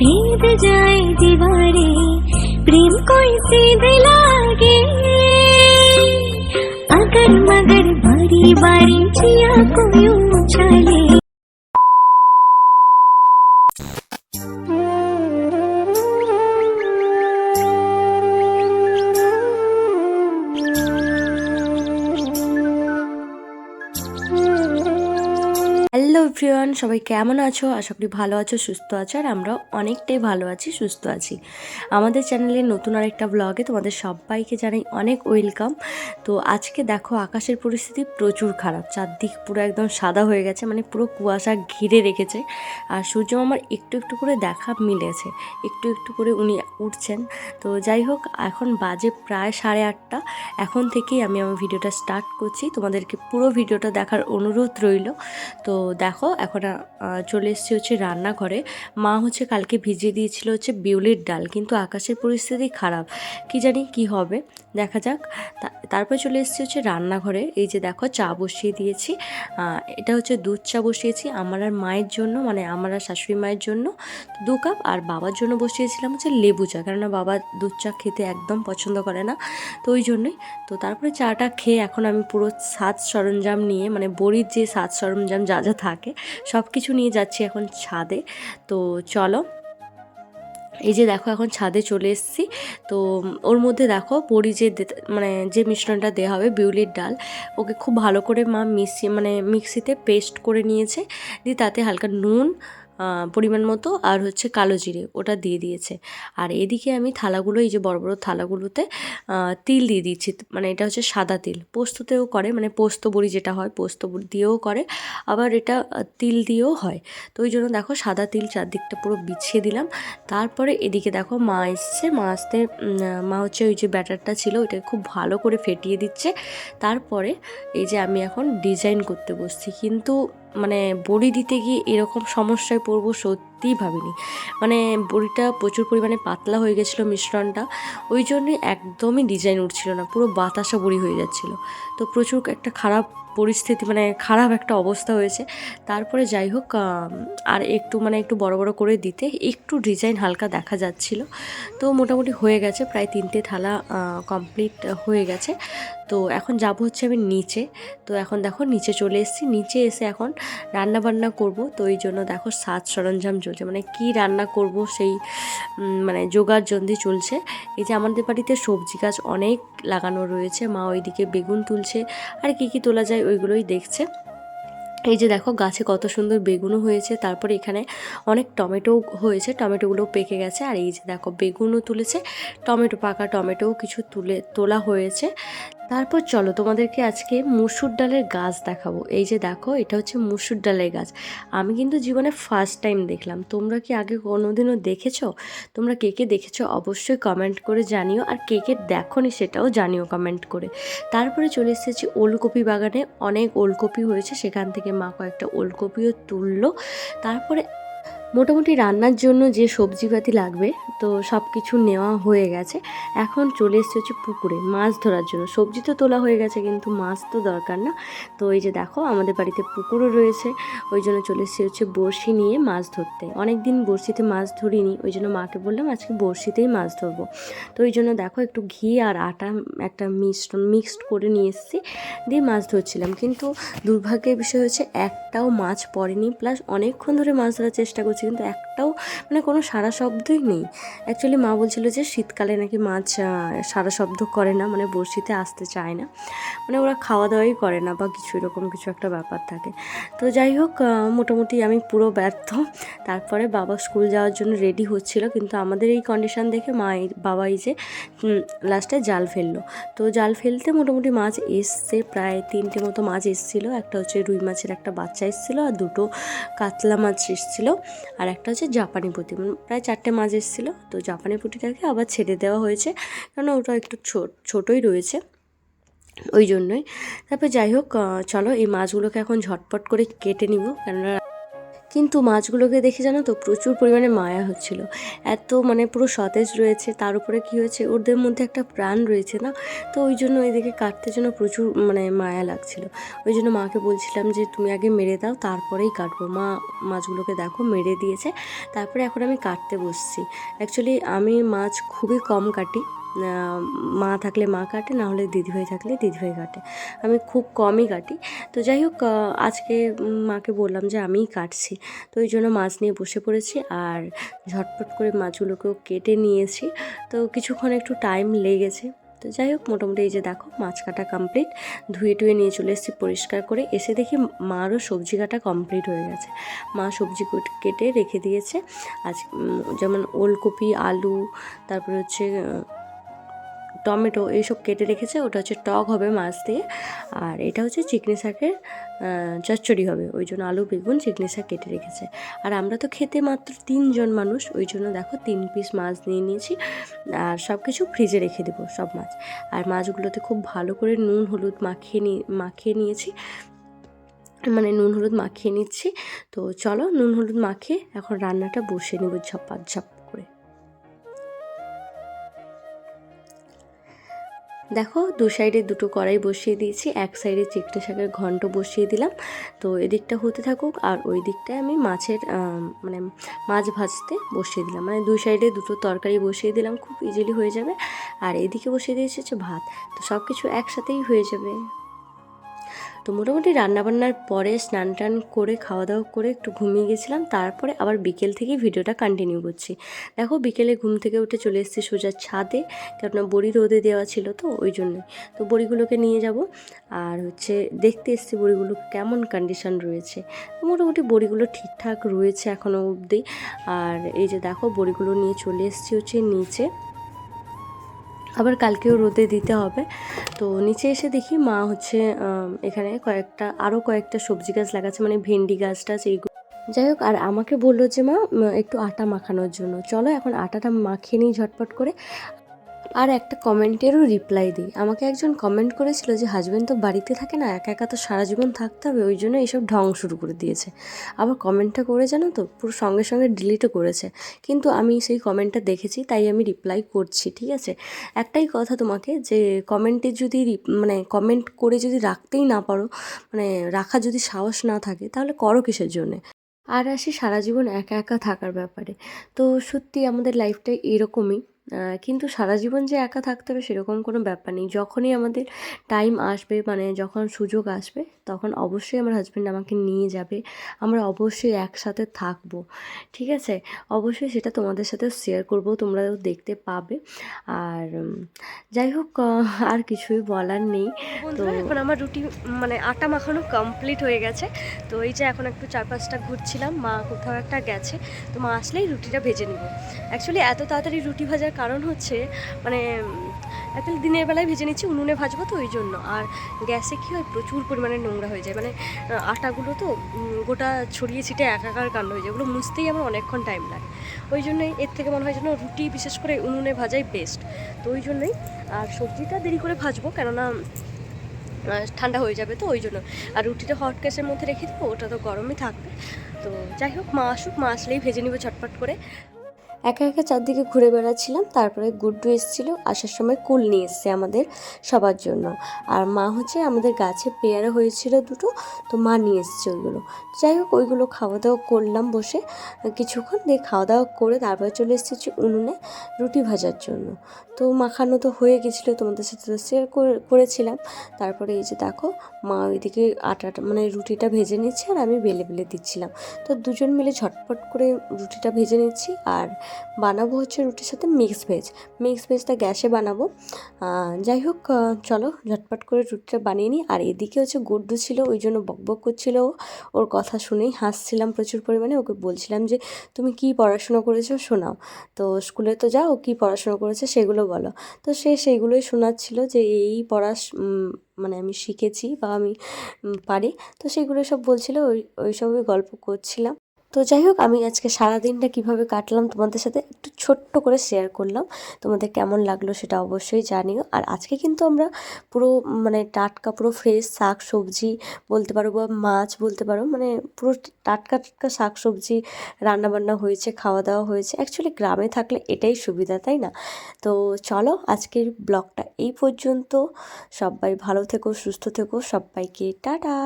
भेद जाए दीवारे प्रेम अगर मगर बारी बारी जिया को यूं उछाले এভরিওয়ান, সবাই কেমন আছো? আশা করি ভালো আছো, সুস্থ আছো, আর আমরাও অনেকটাই ভালো আছি, সুস্থ আছি। আমাদের চ্যানেলে নতুন আরেকটা ব্লগে তোমাদের সবাইকে জানাই অনেক ওয়েলকাম। তো আজকে দেখো আকাশের পরিস্থিতি প্রচুর খারাপ, চারদিক পুরো একদম সাদা হয়ে গেছে মানে পুরো কুয়াশা ঘিরে রেখেছে। আর সূর্য আমার একটু একটু করে দেখা মিলেছে, একটু একটু করে উনি উঠছেন। তো যাই হোক, এখন বাজে প্রায় সাড়ে আটটা। এখন থেকেই আমি আমার ভিডিওটা স্টার্ট করছি। তোমাদেরকে পুরো ভিডিওটা দেখার অনুরোধ রইল। তো দেখো এখন চলে এসেছি হচ্ছে রান্নাঘরে। মা হচ্ছে কালকে ভিজিয়ে দিয়েছিল হচ্ছে বিউলির ডাল, কিন্তু আকাশের পরিস্থিতি খারাপ। কি জানি কি হবে, দেখা যাক। তারপরে চলে এসেছি হচ্ছে রান্নাঘরে। এই যে দেখো, চা বসিয়ে দিয়েছি। এটা হচ্ছে দুধ চা বসিয়েছি আমার আর মায়ের জন্য মানে আমার আর শাশুড়ি মায়ের জন্য। দু কাপ, আর বাবার জন্য বসিয়েছিলাম হচ্ছে লেবু চা, কেননা বাবা দুধ চা খেতে একদম পছন্দ করে না। তো ওই জন্যই, তো তারপরে চাটা খেয়ে এখন আমি পুরো সাজ সরঞ্জাম নিয়ে মানে বড়ির যে সাজ সরঞ্জাম যা যা থাকে সব কিছু নিয়ে যাচ্ছি এখন ছাদে। তো চলো, এই যে দেখো এখন ছাদে চলে এসেছি। তো ওর মধ্যে দেখো বড়ি যে মানে যে মিশ্রণটা দেওয়া হবে, বিউলির ডাল, ওকে খুব ভালো করে মা মিশিয়ে মানে মিক্সিতে পেস্ট করে নিয়েছে। দিয়ে তাতে হালকা নুন পরিমাণ মতো আর হচ্ছে কালো জিরে ওটা দিয়ে দিয়েছে। আর এদিকে আমি থালাগুলো, এই যে বড় বড় থালাগুলোতে তিল দিয়ে দিচ্ছি। মানে এটা হচ্ছে সাদা তিল। পোস্ততেও করে মানে পোস্ত বড়ি যেটা হয়, পোস্ত দিয়েও করে, আবার এটা তিল দিয়েও হয়। তো ওই জন্য দেখো সাদা তিল চারদিকটা পুরো বিছিয়ে দিলাম। তারপরে এদিকে দেখো মা এসছে। মা আসতে মা হচ্ছে ওই যে ব্যাটারটা ছিল ওটাকে খুব ভালো করে ফেটিয়ে দিচ্ছে। তারপরে এই যে আমি এখন ডিজাইন করতে বসছি। কিন্তু মানে বড়ি দিতে গিয়ে এরকম সমস্যায় পড়ব সত্যিই ভাবিনি। মানে বড়িটা প্রচুর পরিমাণে পাতলা হয়ে গেছিল মিশ্রণটা, ওই জন্যই একদমই ডিজাইন উঠছিল না, পুরো বাতাসা বড়ি হয়ে যাচ্ছিল। তো প্রচুর একটা খারাপ পরিস্থিতি মানে খারাপ একটা অবস্থা হয়েছে। তারপরে যাই হোক আর একটু মানে একটু বড় বড় করে দিতে একটু ডিজাইন হালকা দেখা যাচ্ছিল। তো মোটামুটি হয়ে গেছে, প্রায় তিনটে থালা কমপ্লিট হয়ে গেছে। তো এখন যাব হচ্ছে আমি নিচে। তো এখন দেখো নিচে চলে এসেছি, নিচে এসে এখন রান্না বান্না করব। তো এই জন্য দেখো সাজ সরঞ্জাম চলছে মানে কি রান্না করব সেই মানে জোগাড় জন্দি চলছে। এই যে আমাদের বাড়িতে সবজি গাছ অনেক লাগানো রয়েছে, মা ওইদিকে বেগুন তুলছে, আর কি কি তোলা যায় ওইগুলোই দেখছে। এই যে দেখো গাছে কত সুন্দর বেগুনও হয়েছে, তারপরে এখানে অনেক টমেটো হয়েছে, টমেটোগুলো পেকে গেছে, আর এই যে দেখো বেগুনও তুলেছে, টমেটো, পাকা টমেটোও কিছু তুলে, তোলা হয়েছে। তারপর চলো তোমাদেরকে আজকে মুসুর ডালের গাছ দেখাবো। এই যে দেখো, এটা হচ্ছে মুসুর ডালের গাছ। আমি কিন্তু জীবনে ফার্স্ট টাইম দেখলাম। তোমরা কি আগে কোনোদিনও দেখেছ? তোমরা কে কে দেখেছ অবশ্যই কমেন্ট করে জানিও, আর কে কে দেখোনি সেটাও জানিও কমেন্ট করে। তারপরে চলে এসেছি ওলকপি বাগানে। অনেক ওলকপি হয়েছে, সেখান থেকে মা কয়েকটা ওলকপিও তুললো। তারপরে মোটামুটি রান্নার জন্য যে সবজিপাতি লাগবে, তো সব কিছু নেওয়া হয়ে গেছে। এখন চলে এসেছে হচ্ছে পুকুরে, মাছ ধরার জন্য। সবজি তো তোলা হয়ে গেছে, কিন্তু মাছ তো দরকার না। তো এই যে দেখো, আমাদের বাড়িতে পুকুরও রয়েছে, ওই জন্য চলে এসেছি হচ্ছে বড়শি নিয়ে মাছ ধরতে। অনেক দিন বড়শিতে মাছ ধরিনি, ওই জন্য মাকে বললাম আজকে বড়শিতেই মাছ ধরবো। তো ওই জন্য দেখো, একটু ঘি আর আটা একটা মিশ্রণ মিক্সড করে নিয়ে এসেছি, দিয়ে মাছ ধরছিলাম। কিন্তু দুর্ভাগ্যের বিষয় হচ্ছে, একটাও মাছ পড়েনি। প্লাস অনেকক্ষণ ধরে মাছ ধরার চেষ্টা করছি কিন্তু একটাও মানে কোনো সারা শব্দই নেই। অ্যাকচুয়ালি মা বলছিল যে শীতকালে নাকি মাছ সারা শব্দ করে না মানে বড়শিতে আসতে চায় না। মানে ওরা খাওয়া দাওয়াই করে না বা কিছু এরকম কিছু একটা ব্যাপার থাকে। তো যাই হোক মোটামুটি আমি পুরো ব্যর্থ। তারপরে বাবা স্কুল যাওয়ার জন্য রেডি হচ্ছিল, কিন্তু আমাদের এই কন্ডিশন দেখে মা বাবা এই যে লাস্টে জাল ফেলল। তো জাল ফেলতে মোটামুটি মাছ এসছে, প্রায় তিনটে মতো মাছ এসছিলো। একটা হচ্ছে রুই মাছের একটা বাচ্চা এসেছিল, আর দুটো কাতলা মাছ এসেছিল। আর একটা হচ্ছে জাপানি পুঁটি প্রায় চারটে মাছ এসেছিল, তো জাপানি পুঁটিটাকে আবার ছেড়ে দেওয়া হয়েছে কারণ ওটা একটু ছোট, ছোটোই রয়েছে, ওই জন্যই। তারপর যাই হোক চলো এই মাছগুলোকে এখন ঝটপট করে কেটে নিব, কেননা কিন্তু মাছগুলোকে দেখে জানো তো প্রচুর পরিমাণে মায়া হচ্ছিল। এত মানে পুরো সতেজ রয়েছে, তার উপরে কী হয়েছে, ওদের মধ্যে একটা প্রাণ রয়েছে না? তো ওই জন্য এদিকে কাটতে জন্য প্রচুর মানে মায়া লাগছিল। ওই জন্য মাকে বলছিলাম যে, তুমি আগে মেরে দাও, তারপরেই কাটবো। মা মাছগুলোকে দেখো মেরে দিয়েছে, তারপরে এখন আমি কাটতে বসছি। অ্যাকচুয়ালি আমি মাছ খুবই কম কাটি। মা থাকলে মা কাটে, না হলে দিদিভাই থাকলে দিদিভাই কাটে। আমি খুব কমই কাটি। তো যাই হোক আজকে মাকে বললাম যে আমিই কাটছি। তো ওই জন্য মাছ নিয়ে বসে পড়েছি আর ঝটপট করে মাছগুলোকেও কেটে নিয়েছি। তো কিছুক্ষণ একটু টাইম লেগেছে। তো যাই হোক, মোটামুটি এই যে দেখো, মাছ কাটা কমপ্লিট ধুয়ে টুয়ে নিয়ে চলে এসেছি পরিষ্কার করে। এসে দেখি মারও সবজি কাটা কমপ্লিট হয়ে গেছে। মা সবজি কেটে রেখে দিয়েছে। আজ যেমন ওলকপি, আলু, তারপরে হচ্ছে টমেটো এইসব কেটে রেখেছে, ওটা হচ্ছে টক হবে মাছ দিয়ে। আর এটা হচ্ছে চিকনি শাকের চচ্চড়ি হবে, ওই জন্য আলু, বেগুন, চিকনি শাক কেটে রেখেছে। আর আমরা তো খেতে মাত্র তিনজন মানুষ, ওই জন্য দেখো তিন পিস মাছ নিয়ে নিয়েছি। আর সব কিছু ফ্রিজে রেখে দেবো সব মাছ। আর মাছগুলোতে খুব ভালো করে নুন, হলুদ মাখিয়ে নিয়ে মাখিয়ে নিয়েছি। মানে নুন, হলুদ মাখিয়ে নিচ্ছি। তো চলো নুন, হলুদ মাখিয়ে এখন রান্নাটা বসিয়ে নেব ঝপাত ঝপ দেখো দু সাইডে দুটো কড়াই বসিয়ে দিয়েছি, এক সাইডে চিকটা শাকের ঘন্ট বসিয়ে দিলাম। তো এদিকটা হতে থাকুক আর ওই দিকটায় আমি মাছের মানে মাছ ভাজতে বসিয়ে দিলাম। মানে দুই সাইডে দুটো তরকারি বসিয়ে দিলাম, খুব ইজিলি হয়ে যাবে। আর এদিকে বসিয়ে দিয়েছি হচ্ছে ভাত। তো সব কিছু একসাথেই হয়ে যাবে। তো মোটামুটি রান্নাবান্নার পরে স্নান টান করে খাওয়া দাওয়া করে একটু ঘুমিয়ে গেছিলাম। তারপরে আবার বিকেল থেকে ভিডিওটা কন্টিনিউ করছি। দেখো বিকেলে ঘুম থেকে উঠে চলে এসেছি সোজা ছাদে, কেননা বড়ি রোদে দেওয়া ছিল তো ওই জন্যই তো বড়িগুলোকে নিয়ে যাব। আর হচ্ছে দেখতে এসেছি বড়িগুলো কেমন কন্ডিশন রয়েছে। মোটামুটি বড়িগুলো ঠিকঠাক রয়েছে এখনও অবধি। আর এই যে দেখো বড়িগুলো নিয়ে চলে এসেছি হচ্ছে নিচে। আবার কালকেও রোদে দিতে হবে। তো নিচে এসে দেখি মা হচ্ছে এখানে কয়েকটা আরও কয়েকটা সবজি গাছ লাগাচ্ছে মানে ভেন্ডি গাছ টাছ এইগুলো। যাই হোক, আর আমাকে বলল যে মা একটু আটা মাখানোর জন্য। চলো এখন আটাটা মাখিয়ে নিই ঝটপট করে। আর একটা কমেন্টেরও রিপ্লাই দিই। আমাকে একজন কমেন্ট করেছিল যে হাজব্যান্ড তো বাড়িতে থাকে না, একা একা তো সারা জীবন থাকতে হবে, ওই জন্য এইসব ঢং শুরু করে দিয়েছে। আবার কমেন্টটা করে জানো তো, পুরো সঙ্গে সঙ্গে ডিলিটও করেছে। কিন্তু আমি সেই কমেন্টটা দেখেছি, তাই আমি রিপ্লাই করছি, ঠিক আছে? একটাই কথা তোমাকে, যে কমেন্টে যদি মানে কমেন্ট করে যদি রাখতেই না পারো মানে রাখা যদি সাহস না থাকে, তাহলে করো কিসের জন্যে? আর আসি সারা জীবন একা একা থাকার ব্যাপারে। তো সত্যি আমাদের লাইফটা এরকমই। কিন্তু সারা জীবন যে একা থাকতে হবে সেরকম কোনো ব্যাপার নেই। যখনই আমাদের টাইম আসবে মানে যখন সুযোগ আসবে তখন অবশ্যই আমার হাজব্যান্ড আমাকে নিয়ে যাবে। আমরা অবশ্যই একসাথে থাকব ঠিক আছে? অবশ্যই সেটা তোমাদের সাথে শেয়ার করব তোমরাও দেখতে পাবে। আর যাই হোক আর কিছুই বলার নেই। তো এখন আমার রুটি মানে আটা মাখানো কমপ্লিট হয়ে গেছে। তো এই যে এখন একটু চার পাঁচটা ঘুরছিলাম মা কোথাও একটা গেছে। তো মা আসলেই রুটিটা ভেজে নিব। অ্যাকচুয়ালি এত তাড়াতাড়ি রুটি ভাজার কারণ হচ্ছে মানে অ্যাকচুয়ালি দিনের বেলায় ভেজে নিচ্ছি, উনুনে ভাজবো তো ওই জন্য। আর গ্যাসে কী হয়? প্রচুর পরিমাণে নোংরা হয়ে যায়। মানে আটাগুলো তো গোটা ছড়িয়ে ছিটে একাকার কাণ্ড হয়ে যায়। ওগুলো মুছতেই আমার অনেকক্ষণ টাইম লাগে। ওই জন্যই এর থেকে মনে হয় যেন রুটি বিশেষ করে উনুনে ভাজাই বেস্ট তো ওই জন্যই, আর সবজিটা দেরি করে ভাজবো, কেননা ঠান্ডা হয়ে যাবে তো ওই জন্য। আর রুটিটা হট গ্যাসের মধ্যে রেখে দেবো, ওটা তো গরমই থাকবে। তো যাই হোক, মা আসুক, মা আসলেই ভেজে নিব চটপট করে। একা একা চারদিকে ঘুরে বেড়াচ্ছিলাম, তারপরে গুড্ডু এসেছিল, আসার সময় কুল নিয়ে এসছে আমাদের সবার জন্য। আর মা হচ্ছে আমাদের গাছে পেয়ারা হয়েছিল দুটো, তো মা নিয়ে এসছে ওইগুলো। যাই হোক, ওইগুলো খাওয়া দাওয়া করলাম বসে। কিছুক্ষণ দিয়ে খাওয়া দাওয়া করে তারপরে চলে এসেছি উনুনে রুটি ভাজার জন্য। তো মাখানো তো হয়ে গেছিল, তোমাদের সাথে তো শেয়ার করেছিলাম। তারপরে এই যে দেখো, মা ওইদিকে আটাটা মানে রুটিটা ভেজে নিচ্ছে আর আমি বেলে বেলে দিচ্ছিলাম। তো দুজন মিলে ঝটপট করে রুটিটা ভেজে নিচ্ছি আর বানাবো হচ্ছে রুটির সাথে মিক্স ভেজ মিক্স ভেজটা গ্যাসে বানাবো। যাই হোক চলো ঝটপট করে রুটিটা বানিয়ে নিই। আর এদিকে হচ্ছে গুড্ডু ছিল, ওই জন্য বকবক করছিল। ওর কথা শুনেই হাসছিলাম প্রচুর পরিমাণে। ওকে বলছিলাম যে, তুমি কি পড়াশোনা করেছ শোনাও। তো স্কুলে তো যাও, কি পড়াশোনা করেছে সেগুলো বলো। তো সে সেইগুলোই শোনাচ্ছিল যে, এই পড়া মানে আমি শিখেছি বা আমি পারি। তো সেগুলো সব বলছিল, ওই ওই সবই গল্প করছিলাম। তো যাই হোক, আমি আজকে সারাদিনটা কীভাবে কাটলাম তোমাদের সাথে একটু ছোট্ট করে শেয়ার করলাম। তোমাদের কেমন লাগল সেটা অবশ্যই জানিও। আর আজকে কিন্তু আমরা পুরো মানে টাটকা, পুরো ফ্রেশ শাক সবজি বলতে পারো বা মাছ বলতে পারো মানে পুরো টাটকা টাটকা শাক সবজি রান্নাবান্না হয়েছে, খাওয়া দাওয়া হয়েছে। অ্যাকচুয়ালি গ্রামে থাকলে এটাই সুবিধা, তাই না? তো চলো আজকের ব্লগটা এই পর্যন্ত। সবাই ভালো থেকো, সুস্থ থেকো, সবাইকে টাটা।